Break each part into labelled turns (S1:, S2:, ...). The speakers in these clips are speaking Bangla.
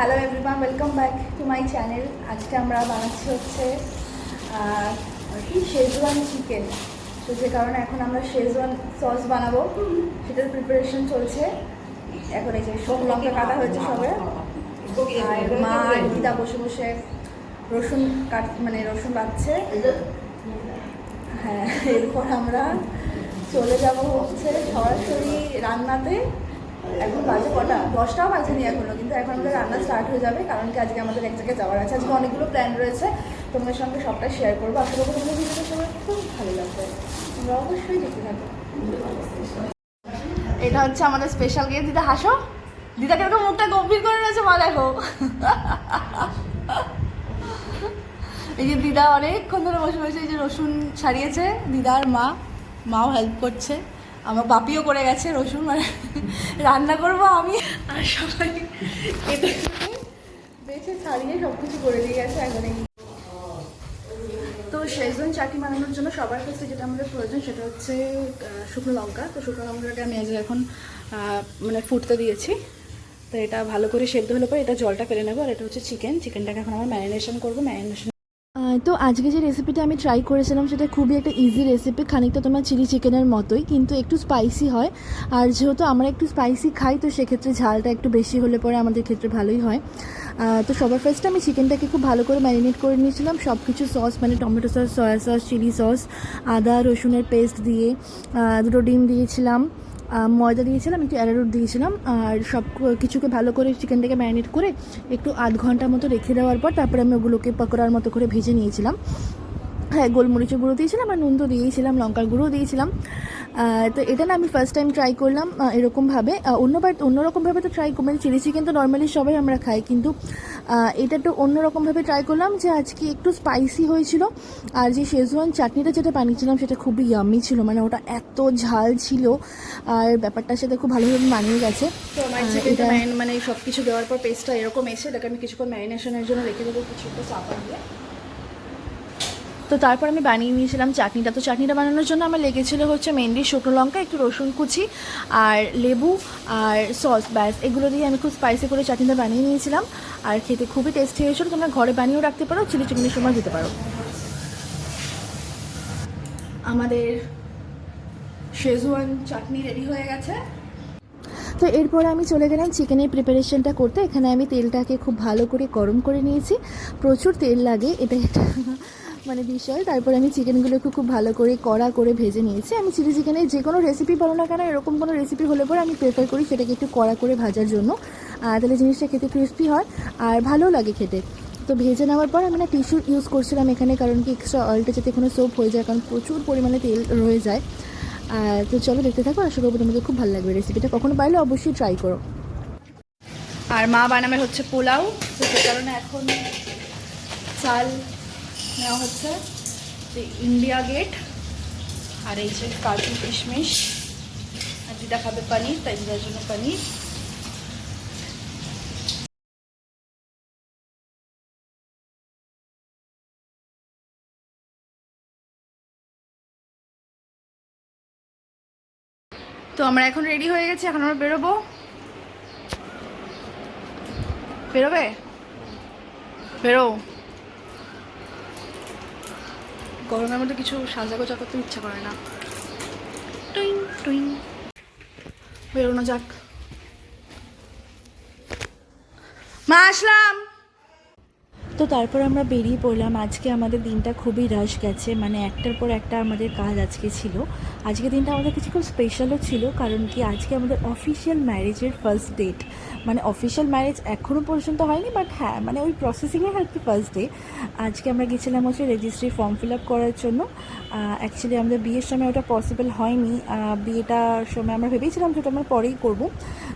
S1: Hello everyone welcome back to my channel আজকে আমরা বানাচ্ছি হচ্ছে কি? শেজওয়ান চিকেন তো যে কারণে এখন আমরা শেজওয়ান সস বানাবো। সেটার প্রিপারেশন চলছে। এখন এই যে সব লঙ্কা কাটা হয়েছে সবে। মা আর দিদা বসে বসে রসুন কাট মানে রসুন বাচ্ছে হ্যাঁ এরপর আমরা চলে যাব হচ্ছে সরাসরি রান্নাতে। এখন বাজে কটা? দশটাও বাজেনি এখনও, কিন্তু এখন আমাদের রান্না স্টার্ট হয়ে যাবে, কারণ কি আজকে আমাদের এক জায়গায় যাওয়ার আছে। আজকে অনেকগুলো প্ল্যান রয়েছে, তোমাদের সঙ্গে সবটা শেয়ার করব। আশা করব তোমাদের ভিডিওটা সবার খুব ভালো লাগবে। তোমরা অবশ্যই দেখতে থাকো। এটা হচ্ছে আমাদের স্পেশাল গেস্ট দিদা, হাসো। দিদা কীরকম মুখটা গম্ভীর করে রয়েছে, মা দেখো। এই যে দিদা অনেকক্ষণ ধরে বসে বসে এই যে রসুন ছাড়িয়েছে, দিদার মা, মাও হেল্প করছে। আমার বাপিও করে গেছে, রসুন মানে রান্না করব আমি। আর সবাই কেটে বেছে ছাড়িয়ে সব কিছু করে দিয়ে গেছে এখন তো শেজওয়ান চাটনি বানানোর জন্য সবার কাছে যেটা আমাদের প্রয়োজন সেটা হচ্ছে শুকনো লঙ্কা। তো শুকনো লঙ্কাটাকে আমি আজকে এখন মানে ফুটতে দিয়েছি। তো এটা ভালো করে সেদ্ধ হলে পরে এটা জলটা ফেলে নেব। আর এটা হচ্ছে চিকেন। চিকেনটাকে এখন আমরা ম্যারিনেশন করব। ম্যারিনেশন
S2: তো আজকে যে রেসিপিটা আমি ট্রাই করেছিলাম, সেটা খুবই একটা ইজি রেসিপি খানিকটা তোমার চিলি চিকেনের মতোই, কিন্তু একটু স্পাইসি হয়। আর যেহেতু আমরা একটু স্পাইসি খাই, তো সেক্ষেত্রে ঝালটা একটু বেশি হলে পরে আমাদের ক্ষেত্রে ভালোই হয়। তো সবার ফার্স্টে আমি চিকেনটাকে খুব ভালো করে ম্যারিনেট করে নিয়েছিলাম। সব কিছু সস মানে tomato sauce soya sauce chili sauce আদা, রসুনের পেস্ট দিয়ে দুটো ডিম দিয়েছিলাম। ময়দা দিয়েছিলাম, একটু অ্যারারুট দিয়েছিলাম, আর সব কিছুকে ভালো করে চিকেনটাকে ম্যারিনেট করে একটু আধ ঘণ্টার মতো রেখে দেওয়ার পর তারপরে আমি ওগুলোকে পকোড়ার মতো করে ভেজে নিয়েছিলাম। হ্যাঁ গোলমরিচের গুঁড়ো দিয়েছিলাম আর নুন তো দিয়েছিলাম লঙ্কার গুঁড়ো দিয়েছিলাম। তো এটা না আমি ফার্স্ট টাইম ট্রাই করলাম এরকমভাবে। অন্যবার অন্যরকমভাবে তো ট্রাই মানে চিলি চিকেন তো নর্মালি সবাই আমরা খাই কিন্তু এটা একটু অন্যরকমভাবে ট্রাই করলাম যে আজকে একটু স্পাইসি হয়েছিল। আর যে শেজওয়ান চাটনিটা যেটা বানিয়েছিলাম সেটা খুবই ইয়ামি ছিল মানে ওটা এত ঝাল ছিল। আর ব্যাপারটার সাথে খুব ভালোভাবে মানিয়ে গেছে।
S1: তো আমার চিকেনটা মানে সব কিছু দেওয়ার পর পেস্টটা এরকম এসে এটাকে আমি কিছুক্ষণ ম্যারিনেশনের জন্য রেখে দেবো কিছু কিছুটা চাপা দিয়ে।
S2: তো তারপর আমি বানিয়ে নিয়েছিলাম চাটনিটা। তো চাটনিটা বানানোর জন্য আমার লেগেছিলো হচ্ছে মেনলি শুকনো লঙ্কা, একটু রসুন কুচি আর লেবু আর সস, ব্যাস। এগুলো দিয়ে আমি খুব স্পাইসি করে চাটনিটা বানিয়ে নিয়েছিলাম। আর খেতে খুবই টেস্টি হয়েছিল। তোমরা ঘরে বানিয়েও রাখতে পারো চিলি চিকেনের সময় দিতে পারো।
S1: আমাদের শেজওয়ান চাটনি রেডি হয়ে গেছে।
S2: তো এরপরে আমি চলে গেলাম চিকেনের প্রিপারেশনটা করতে। এখানে আমি তেলটাকে খুব ভালো করে গরম করে নিয়েছি। প্রচুর তেল লাগে। এটা একটা মানে বিষয় তারপরে আমি চিকেনগুলোকে খুব ভালো করে কড়া করে ভেজে নিয়েছি। আমি চিলি চিকেনের যে কোনো রেসিপি বলো না কেন, এরকম কোনো রেসিপি হলে পরে আমি প্রেফার করি সেটাকে একটু কড়া করে ভাজার জন্য। তাহলে জিনিসটা খেতে ক্রিস্পি হয় আর ভালোও লাগে খেতে। তো ভেজে নেওয়ার পর আমি না টিস্যু ইউজ করছিলাম এখানে, কারণ কি এক্সট্রা অয়েলটা যাতে কোনো সোপ হয়ে যায়, কারণ প্রচুর পরিমাণে তেল রয়ে যায়। তো চলো দেখতে থাকো, আশা করব তোমাদের খুব ভালো লাগবে রেসিপিটা কখনো পারলে অবশ্যই ট্রাই করো।
S1: আর মা বানাবে হচ্ছে পোলাও। তো সে কারণে এখন চাল নেওয়া হচ্ছে। যে ইন্ডিয়া গেট আর এই যে কাজু কিশমিশ। আর দিদা খাবে পনির, তাই দিদার জন্য পনির। তো আমরা এখন রেডি হয়ে গেছি, এখন আমরা বেরোবো। বেরোবে? বেরো। গরমের মধ্যে কিছু সাজাগোজা করতে ইচ্ছা করে না। টুইং টুইং। বেরোনো যাক। মা, আসলাম!
S2: তো তারপর আমরা বেরিয়ে পড়লাম। আজকে আমাদের দিনটা খুবই রাশ গেছে। মানে একটার পর একটা আমাদের কাজ আজকে ছিল। আজকে দিনটা আমাদের কাছে খুব স্পেশালও ছিল, কারণ কি আজকে আমাদের অফিসিয়াল ম্যারেজের ফার্স্ট ডেট মানে অফিসিয়াল ম্যারেজ এখনও পর্যন্ত হয়নি বাট হ্যাঁ মানে ওই প্রসেসিংয়ে আর কি ফার্স্ট ডে আজকে আমরা গেছিলাম হচ্ছে রেজিস্ট্রি ফর্ম ফিল আপ করার জন্য। অ্যাকচুয়ালি আমাদের বিয়ের সময় ওটা পসিবল হয়নি। বিয়েটার সময় আমরা ভেবেছিলাম যে ওটা আমরা পরেই করব।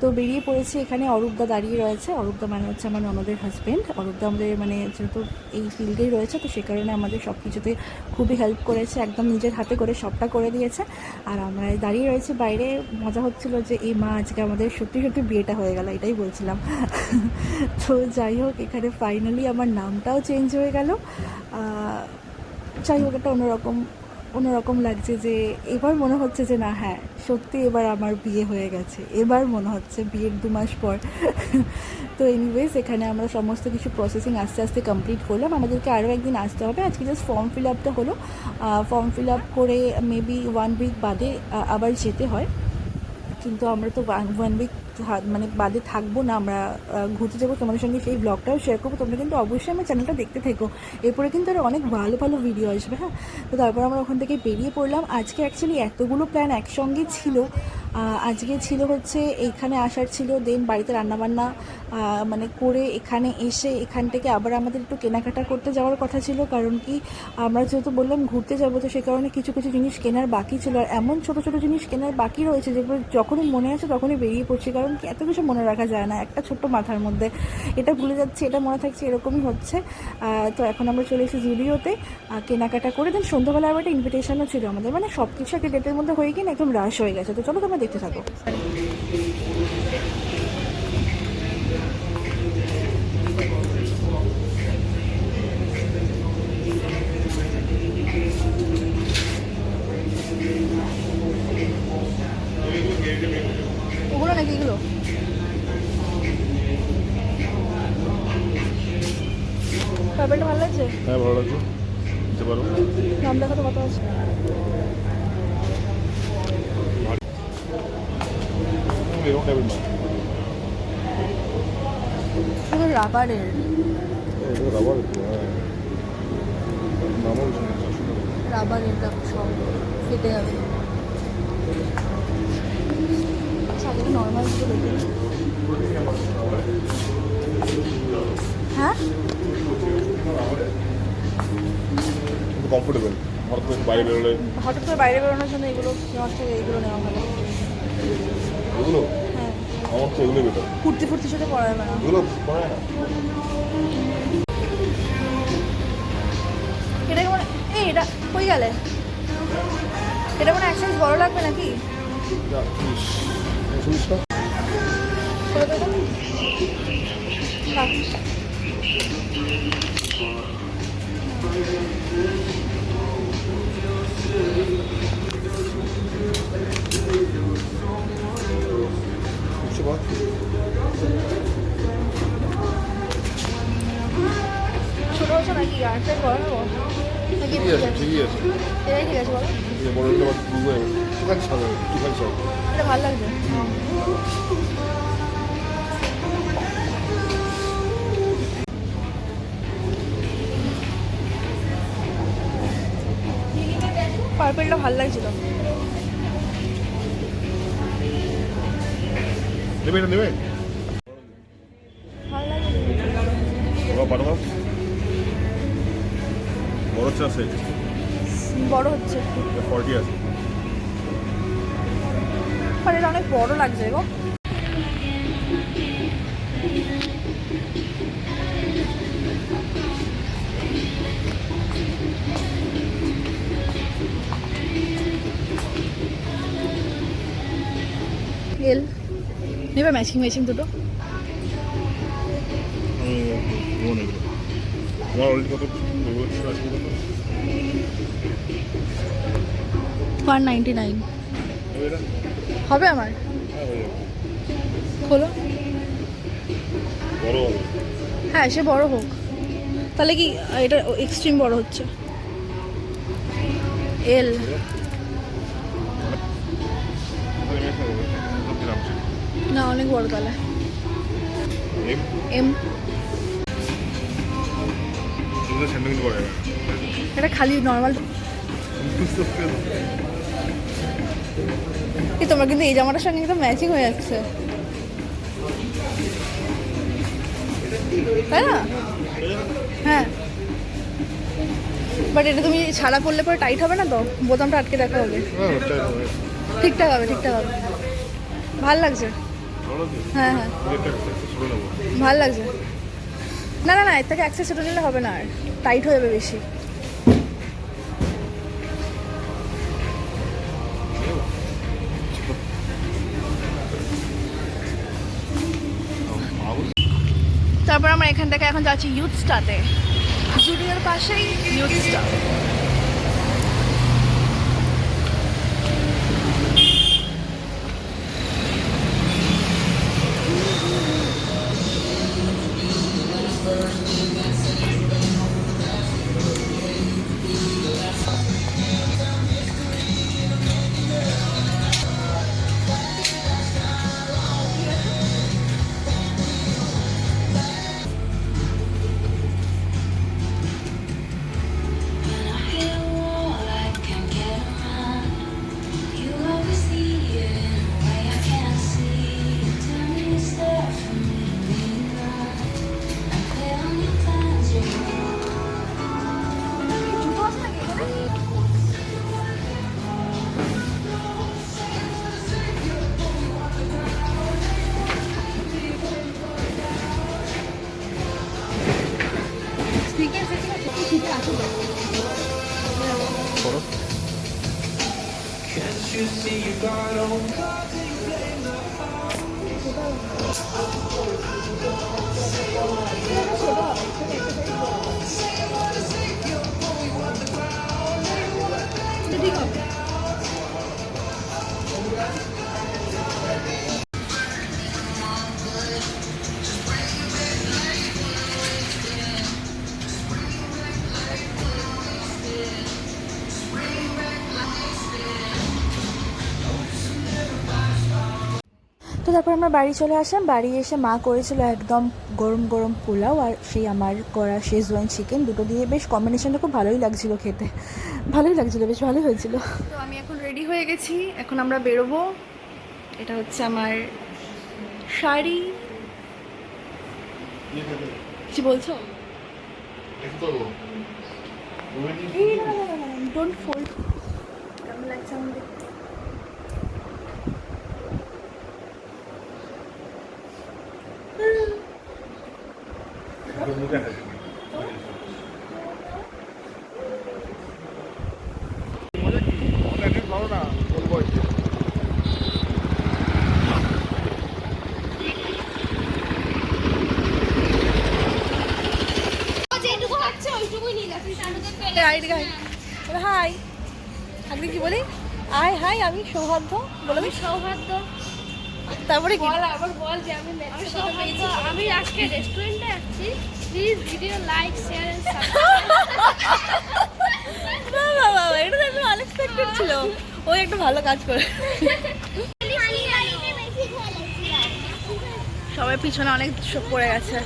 S2: তো বেরিয়ে পড়েছি এখানে অরূপদা দাঁড়িয়ে রয়েছে। অরূপদা মানে হচ্ছে আমার ননদের হাজব্যান্ড অরূপদা আমাদের মানে যেহেতু এই ফিল্ডেই রয়েছে, তো সে কারণে আমাদের সব কিছুতে খুবই হেল্প করেছে, একদম নিজের হাতে করে সবটা করে দিয়েছে। আর আমরা দাঁড়িয়ে রয়েছে বাইরে। মজা হচ্ছিল যে, এই মা, আজকে আমাদের সত্যি সত্যি বিয়েটা হয়ে গেল, এটাই বলছিলাম। তো যাই হোক, এখানে ফাইনালি আমার নামটাও চেঞ্জ হয়ে গেল। যাই হোক, একটা অন্যরকম অন্যরকম লাগছে যে, এবার মনে হচ্ছে যে, না হ্যাঁ সত্যি এবার আমার বিয়ে হয়ে গেছে। এবার মনে হচ্ছে বিয়ের দু মাস পর। তো এনিওয়েজ এখানে আমরা সমস্ত কিছু প্রসেসিং আস্তে আস্তে কমপ্লিট করলাম। আমাদেরকে আরও একদিন আসতে হবে। আজকে জাস্ট ফর্ম ফিল আপটা হলো। ফর্ম ফিল আপ করে মেবি ওয়ান উইক বাদে আবার যেতে হয়। কিন্তু আমরা তো ওয়ান উইক মানে বাদে থাকব না, আমরা ঘুরতে যাব। তোমাদের সঙ্গে সেই ব্লগটাও শেয়ার করব। তোমরা কিন্তু অবশ্যই আমার চ্যানেলটা দেখতে থেকো। এরপরে কিন্তু আরও অনেক ভালো ভালো ভিডিও আসবে হ্যাঁ? তো তারপর আমরা ওখান থেকে বেরিয়ে পড়লাম। আজকে অ্যাকচুয়ালি এতগুলো প্ল্যান একসঙ্গে ছিল। আজকে ছিল হচ্ছে এইখানে আসার ছিল দেন বাড়িতে রান্নাবান্না মানে করে এখানে এসে এখান থেকে আবার আমাদের একটু কেনাকাটা করতে যাওয়ার কথা ছিল। কারণ কি, আমরা যেহেতু বললাম ঘুরতে যাব, তো সে কারণে কিছু কিছু জিনিস কেনার বাকি ছিল। আর এমন ছোটো ছোটো জিনিস কেনার বাকি রয়েছে যেগুলো যখনই মনে আছে তখনই বেরিয়ে পড়ছি। কারণ কি এত কিছু মনে রাখা যায় না, একটা ছোট্ট মাথার মধ্যে। এটা ভুলে যাচ্ছে, এটা মনে থাকছে, এরকমই হচ্ছে। তো এখন আমরা চলে এসেছি জুডিওতে। কেনাকাটা করে দেন। সন্ধ্যাবেলা আবার একটা ইনভিটেশনও ছিল আমাদের। মানে সব কিছু একটা ডেটের মধ্যে হয়ে গিয়ে একদম রাশ হয়ে গেছে। তো চলো তোমরা দেখতে থাকো। ওগুলো নাকি এগুলো? পার্পেলটা ভালো লাগছে?
S3: হ্যাঁ ভালো লাগছে। দিতে পারো।
S2: দাম দেখা তো কত আছে? রাবারের
S3: এটা রাবার হ্যাঁ
S2: রাবারের কাপ সব ফেটে যাবে। সাথে নর্মাল কিছু দেখে হ্যাঁ?
S3: কমফোর্টেবল হঠাৎ করে বাইরে বেরোলে।
S2: হঠাৎ করে বাইরে বেরোনোর জন্য এগুলো নেওয়ার থেকে এইগুলো নেওয়া ভালো
S3: এগুলো?
S2: হ্যাঁ।
S3: আমার তো এগুলো বেটার
S2: কুর্তি ফুর্তির সাথে পরা যাবে না।
S3: এগুলো পরে না।
S2: এটা কেমন এই এটা কই গেলে? এটা কোনো এক সাইজ বড় লাগবে নাকি?
S3: যা, তিরিশ চল্লিশ না
S2: করে দেবো রাখ।
S3: একশো পাঁচ
S2: ছোট হচ্ছে নাকি আর সাইজ বড় নেব নাকি
S3: ঠিকই আছে ঠিকই আছে
S2: এটাই ঠিক আছে বলো
S3: এই বড় হলে আবার দুটো একটুখানি ছাড় একটুখানি ছাড়
S2: এটা ভালো লাগছে পার্পেলটা ভালো লাগছিল
S3: নেবে এটা নেবে
S2: ভালো লাগছে
S3: ওরা পারো না বড় হচ্ছে আছে
S2: বড় হচ্ছে একটু
S3: ফর্টি আছে
S2: এটা অনেক বড় লাগছে গো। এল নেবে ম্যাচিং ম্যাচিং দুটো? ওয়ান নাইনটি নাইন হবে আমার? খোলো। হ্যাঁ সে বড় হোক। তাহলে কি এটা এক্সট্রিম বড় হচ্ছে? এল না অনেক বড় তাহলে। এম এটা খালি নর্মাল তোমার কিন্তু এই জামাটার সঙ্গে একদম ম্যাচিং হয়ে যাচ্ছে। তাই না? হ্যাঁ। বাট এটা তুমি ছাড়া পড়লে পরে টাইট হবে না তো? বোতামটা আটকে দেখা হবে। ঠিকঠাক হবে ঠিকঠাক হবে। ভালো লাগছে? হ্যাঁ হ্যাঁ। ভালো লাগছে? না না না এর থেকে অ্যাক্সেস ছোটো নিলে হবে না আর। টাইট হয়ে যাবে বেশি। আমরা এখান থেকে এখন যাচ্ছি ইউথ স্টাতে জুডিওর পাশেই ইউথ স্টা
S4: তারপর আমরা বাড়ি চলে আসলাম। বাড়ি এসে মা করেছিল একদম গরম গরম পোলাও আর সেই আমার করা শেজওয়ান চিকেন দুটো দিয়ে বেশ কম্বিনেশনটা খুব ভালোই লাগছিল খেতে। ভালোই লাগছিল বেশ ভালোই হয়েছিল।
S2: তো আমি এখন রেডি হয়ে গেছি। এখন আমরা বেরোবো। এটা হচ্ছে আমার শাড়ি। কি বলছো?
S4: ডোন্ট ফোল্ড
S2: কেমন লাগছে আমাদের
S3: ভালো না বলব
S5: যেটুকু হচ্ছে ওইটুকুই নিয়ে যাচ্ছি তাহলে পেলে
S2: হাই আগে কি বলি আয় হাই আমি সৌহার্দ্য বলো
S5: আমি সৌহার্দ্য
S2: তারপরে
S5: বল আবার বল যে আমি আমি আজকে রেস্টুরেন্টে আসছি please video like share and
S2: না না বাবা এটা তো আনএক্সপেক্টেড ছিল ও একটু ভালো কাজ করে সবাই পিছনে অনেক পড়ে গেছে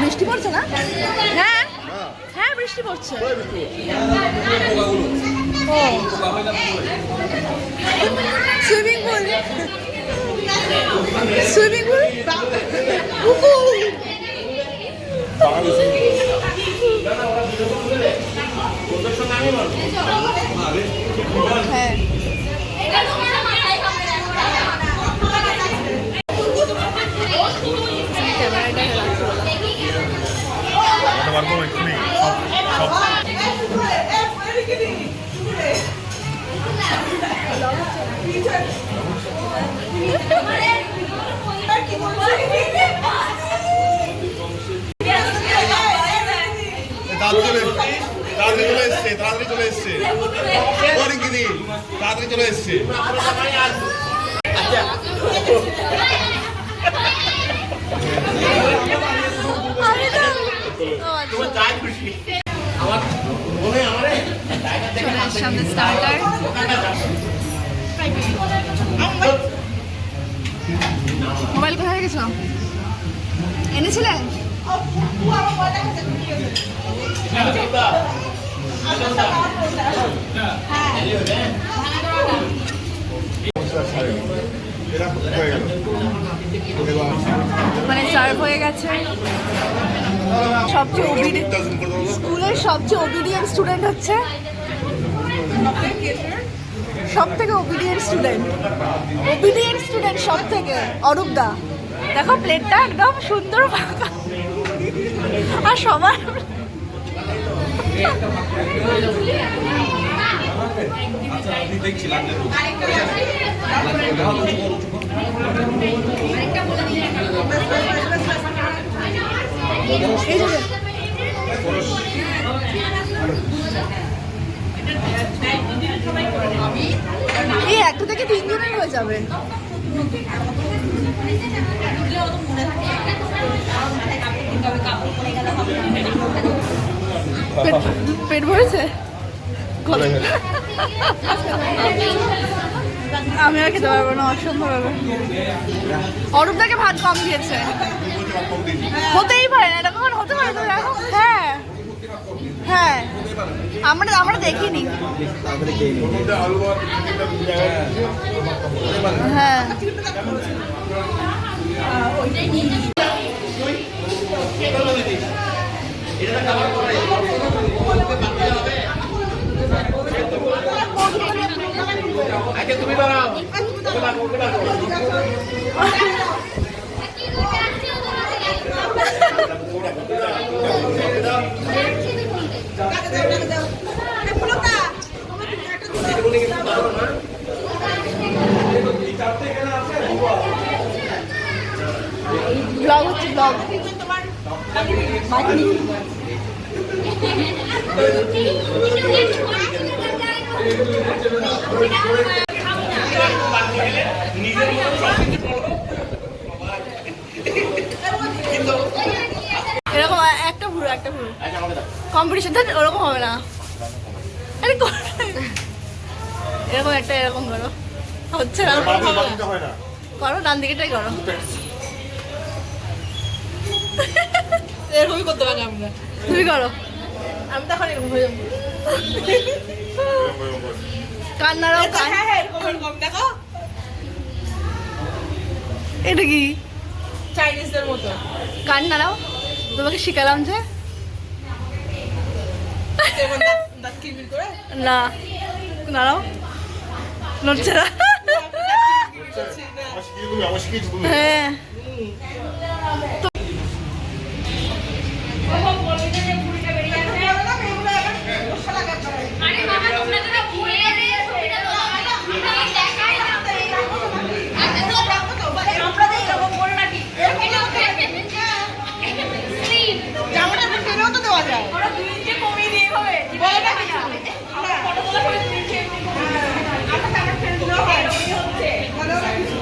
S2: বৃষ্টি পড়ছে না? হ্যাঁ? হ্যাঁ বৃষ্টি পড়ছে। Swimming pool. Swimming pool? হ্যাঁ।
S3: পারব এক্ষুনি সব সব। তাড়াতাড়ি চলে এসছে তাড়াতাড়ি চলে এসছে মর্নিং দিদি তাড়াতাড়ি
S2: আমাদের স্টার্টার মোবাইল কোথায় গেছো এনেছিলে? মানে সার্ভ হয়ে গেছে। সবচেয়ে স্কুলের সবচেয়ে ওবিডিয়েন্ট স্টুডেন্ট হচ্ছে সব থেকে ওবিডিয়েন্ট স্টুডেন্ট ওবিডিয়েন্ট স্টুডেন্ট সব থেকে অরূপ দা। দেখো প্লেটটা একদম সুন্দর ফাঁকা। আর সবার
S3: লাগলে
S2: এই একটা থেকে তিনজনের হয়ে যাবে। পেট- ভরেছে? আমি আর খেতে পারব না, অসম্ভব। অরূপদাকে ভাত কম দিয়েছে হতেই পারে না এটা কখন হতে পারে তো দেখো হ্যাঁ হ্যাঁ আমরা আমরা দেখিনি। হ্যাঁ। ব্লগ হচ্ছে ব্লগ এরকম একটা ভুরু একটা ভুরু কম্পিটিশন ওরকম হবে না। আরে কর। এরকম একটা এরকম করো। হচ্ছে না।
S3: হয়
S2: করো ডান দিকেটাই করো। এরকমই করতে পারি আমরা। তুমি করো। আমি তখন এরকম হয়ে যাব। কান্নারাও কান এটা কি?
S6: চাইনিজদের মতো।
S2: কান্নারাও তোমাকে শিখালাম যে
S6: যেমন দাঁত- দাঁত কিরমির করে
S2: না। নড়ছে না। হ্যাঁ
S1: আরে বাবা তোমরা তো ঘুরে দিয়ে ছবিটা তো আমি দেখাই না আচ্ছা তো আমরা তো এরকম করে রাখি এটা স্লিপ
S6: জামাটা একটু টেনেও তো দেওয়া যায়
S1: ওরা দুই ইঞ্চি কমিয়ে দিয়ে হবে
S6: বলে না কিছু।
S1: আমরা ফটো তোলা করে দুই ইঞ্চি এমনি কমিয়ে
S6: আমরা জামা টেনে দিলেও হয়
S1: হচ্ছে
S6: বলেও না কিছু।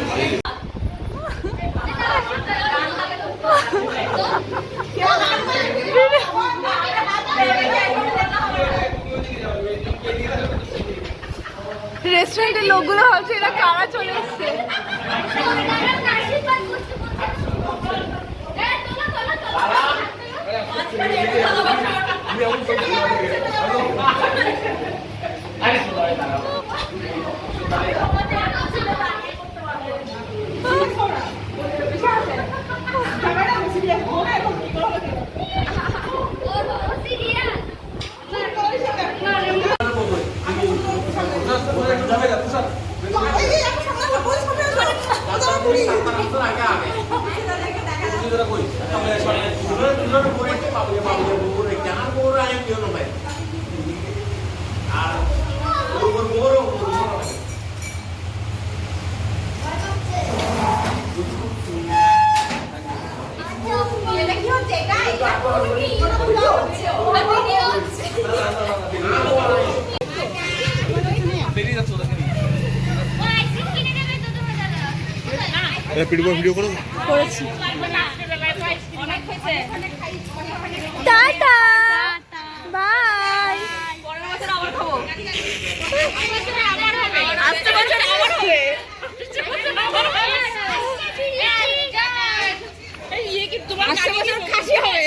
S2: রেস্টুরেন্টের লোকগুলো হচ্ছে এরা কারা চলে এসছে।
S6: এই, এই, একটা সামনে আসো, বই সামনে আসো। কোথাও ঘুরি।
S1: এটা কি হচ্ছে এটা এটা ভিডিও হচ্ছে ওটা ভিডিও হচ্ছে ও আইসক্রিম কিনে দেবে তো তুমি দাদা
S3: এটা পিডিবো ভিডিও করো।
S2: করেছি। টাটা। বাই।
S1: পরের বছর আবার খাব। আসতে বছর আবার হবে। আসতে বছর খাসি হবে।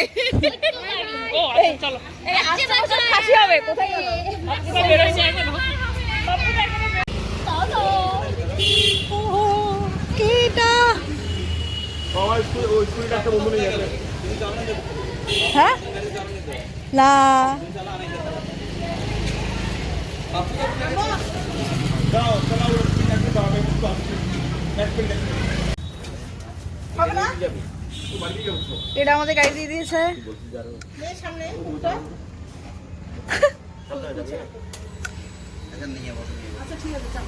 S1: ও আচ্ছা চলো। আসতে বছর খাসি হবে। কোথায় গেল
S3: সবাই স্কুল ওই স্কুলটা একটা বন্ধু নিয়ে গেছে
S2: হ্যাঁ না
S3: দাও চলো ওর স্কুল একটা দাও আমি একটু আসছি এক মিনিট
S6: হবে না?
S2: এটা আমাদের গাড়ি দিয়ে দিয়েছে।
S1: আচ্ছা ঠিক আছে নেই